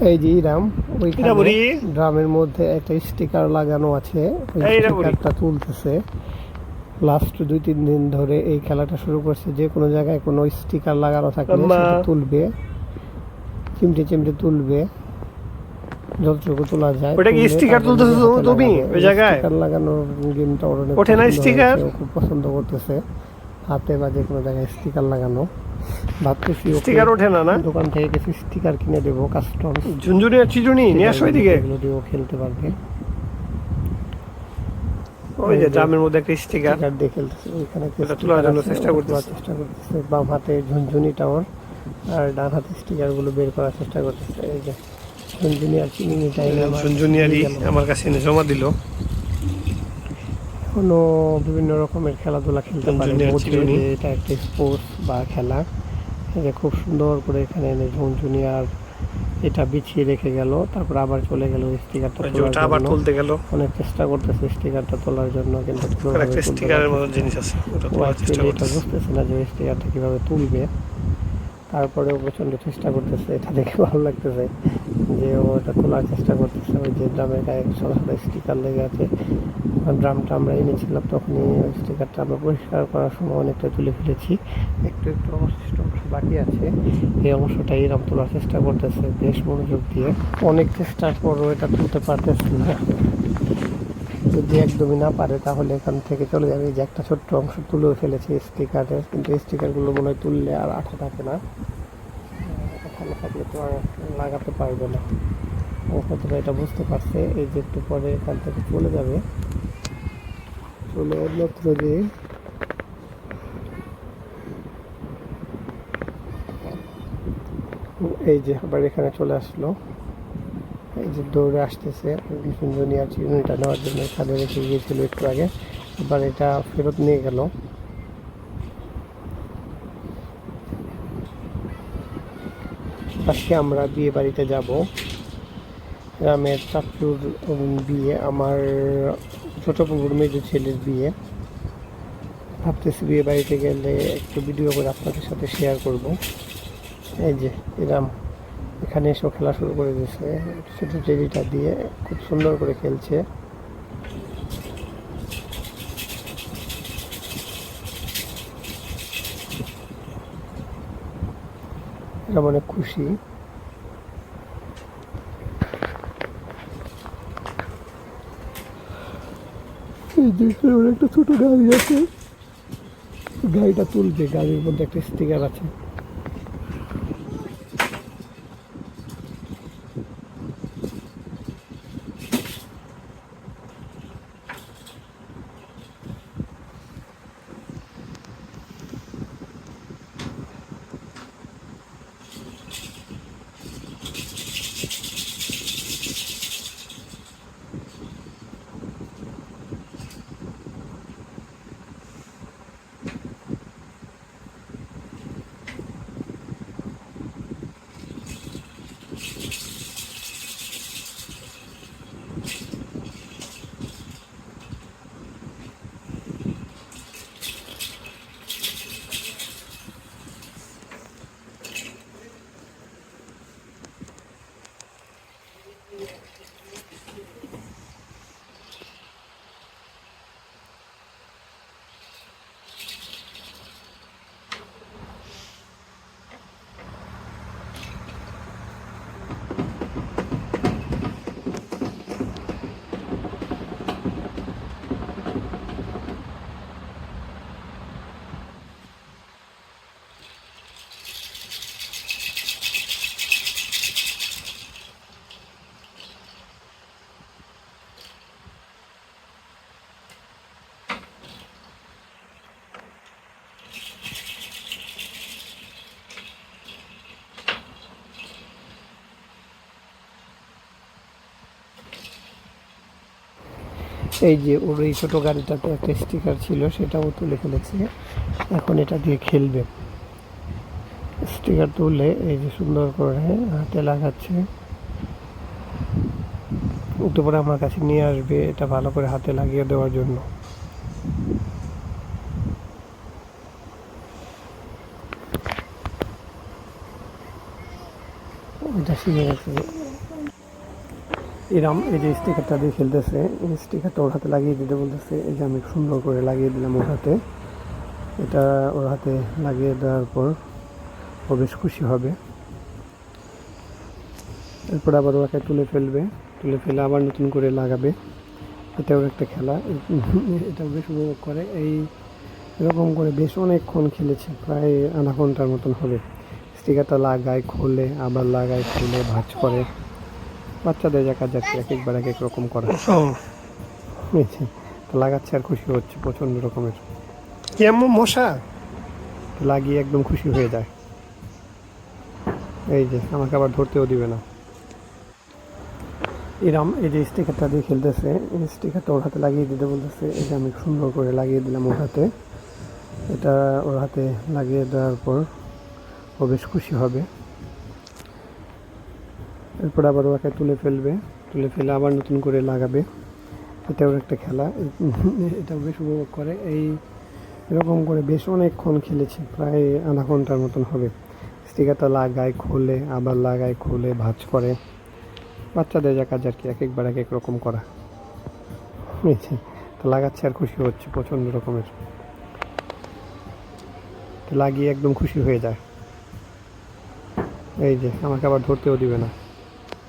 এই যে ইরাম ওইখানে ড্রামের মধ্যে একটা স্টিকার লাগানো আছে। ওই। স্টিকারটা তুলতেছে। লাস্ট দুই তিন দিন ধরে এই খেলাটা শুরু করছে। যে কোনো জায়গায় কোনো স্টিকার লাগানো থাকলে সেটা তুলবে। চিমটে চিমটে তুলবে। যতটুকু তোলা যায় ওটা কি sticker তুলতেছো তুমি? ওই জায়গায়? স্টিকার লাগানোর গেমটা ওঠে না ও খুব পছন্দ করতেছে। হাতে বা যে কোনো জায়গায় স্টিকার লাগানো। ভাবতেছি স্টিকার ওঠে না না? দোকান থেকে কিছু স্টিকার কিনে দেবো কাস্টম ঝুনঝুনি আর চিজুনি নিয়ে আসো এদিকে। এগুলো দিয়েও খেলতে পারবে। ওই যে ড্রামের মধ্যে একটা স্টিকার। দিয়ে খেলতেছে ওইখানে তোলার জন্য চেষ্টা ওটা করতেছে। চেষ্টা করতেছে। বাম হাতে ঝুনঝুনি টাওয়ার আর ডান হাতে স্টিকারগুলো বের করার চেষ্টা করতেছে। এই যে ঝুনঝুনি আর চিনি টাইমে ঝুনঝুনি আর আমার কাছে এনে জমা দিল। এখনও বিভিন্ন রকমের খেলাধুলা খেলতে পারে এটা একটা স্পোর্টস বা খেলা। যে খুব সুন্দর করে এখানে এনে ঝুনঝুনি আর এটা বিছিয়ে রেখে গেল তারপর আবার চলে গেল স্টিকারটা ওটা আবার জন্য। তুলতে গেল। অনেক চেষ্টা করতেছে স্টিকারটা তোলার জন্য কিন্তু একটা স্টিকারের মতো জিনিস আছে ওটা তোলার চেষ্টা করতেছে। বুঝতেছে না যে স্টিকারটা কীভাবে তুলবে। তারপরেও প্রচণ্ড চেষ্টা করতেছে এটা দেখে ভালো লাগতেছে। যে ওটা তোলার চেষ্টা করতেছে, ওই যে ড্রামের গায়ে সাদা স্টিকার লেগে আছে। ড্রামটা আমরা এনেছিলাম তখনই স্টিকারটা আমরা পরিষ্কার করার সময় অনেকটা তুলে ফেলেছি। একটু একটু অবশিষ্ট অংশ বাকি আছে। এই অংশটা এরম তোলার চেষ্টা করতেছে, বেশ মনোযোগ দিয়ে। অনেক চেষ্টার পরও এটা তুলতে পারতেছে না। যদি একদমই না পারে তাহলে এখান থেকে চলে যাবে। যে একটা ছোট্ট অংশ তুলেও ফেলেছে স্টিকারের কিন্তু স্টিকারগুলো মনে হয় তুললে আর আঠা থাকে না। না থাকলে তো আর লাগাতে পারবে না। ও কতটা এটা বুঝতে পারছে, এই যে একটু পরে এখান থেকে চলে যাবে। চলে অন্যত্র যে এই যে আবার এখানে চলে আসলো। এই যে দৌড়ে আসতেছে জুনিয়র চিরুনিটা নেওয়ার জন্য এখানে রেখে গিয়েছিল একটু আগে। এবার এটা ফেরত নিয়ে গেল। আজকে আমরা বিয়ে বাড়িতে যাব। গ্রামের চাচুর বিয়ে, আমার ছোট পুকুর মেজো ছেলের বিয়ে। ভাবতেছি বিয়ে বাড়িতে গেলে একটু ভিডিও করে আপনাদের সাথে শেয়ার করব। এই যে, এরাম এখানে এসেও খেলা শুরু করে দিয়েছে। ছোটো টেরিটা দিয়ে খুব সুন্দর করে খেলছে। এরা অনেক খুশি। যে এখানে একটা ছোট গাড়ি আছে। গাড়িটা তুলবে, গাড়ির মধ্যে একটা স্টিকার আছে। এই যে ওর এই ছোটো গাড়িটাতে একটা স্টিকার ছিল, সেটাও তুলে ফেলেছে। এখন এটা দিয়ে খেলবে। স্টিকার তুলে এই যে সুন্দর করে হাতে লাগাচ্ছে। একটু পরে আমার কাছে নিয়ে আসবে, এটা ভালো করে হাতে লাগিয়ে দেওয়ার জন্য। ওইটা শিখে গেছে এরম এই যে স্টিকারটা দিয়ে খেলতেছে, এই স্টিকারটা ওর হাতে লাগিয়ে দিতে বলতেছে, এই যে আমি সুন্দর করে লাগিয়ে দিলাম ওর হাতে। এটা ওর হাতে লাগিয়ে দেওয়ার পর ও বেশ খুশি হবে। এরপর আবার ওকে তুলে ফেলবে, তুলে ফেলে আবার নতুন করে লাগাবে। এটাও একটা খেলা এটাও বেশ উপভোগ করে। এই এরকম করে বেশ অনেকক্ষণ খেলেছে, প্রায় আধা ঘণ্টার মতন হবে। স্টিকারটা লাগায়, খোলে, আবার লাগায়, খুলে, ভাজ করে। বাচ্চাদের যা কাজ আছে এক একবার এক এক রকম করে। ও বুঝেছি তো লাগাচ্ছে আর খুশি হচ্ছে প্রচণ্ড রকমের। কেমন মশা? লাগিয়ে একদম খুশি হয়ে যায়। এই যে আমাকে আবার ধরতেও দিবে না। এরম এই যে স্টিকারটা দিয়ে খেলতেছে এই স্টিকারটা ওর হাতে লাগিয়ে দিতে বলতেছে এই যে আমি সুন্দর করে লাগিয়ে দিলাম ওর হাতে। এটা ওর হাতে লাগিয়ে দেওয়ার পর ও বেশ খুশি হবে। এরপর আবার ওকে তুলে ফেলবে, তুলে ফেলে আবার নতুন করে লাগাবে। এটাও একটা খেলা। এটাও বেশ উপভোগ করে। এই এরকম করে বেশ অনেকক্ষণ খেলেছি, প্রায় আধা ঘণ্টার মতন হবে। স্টিকারটা লাগায়, খোলে, আবার লাগায়, খোলে, ভাঁজ করে। বাচ্চাদের যা কাজ আর কি এক একবার এক এক রকম করা তো লাগাচ্ছে আর খুশি হচ্ছে, প্রচণ্ড রকমের। লাগিয়ে একদম খুশি হয়ে যায়। এই যে, আমাকে আবার ধরতেও দিবে না।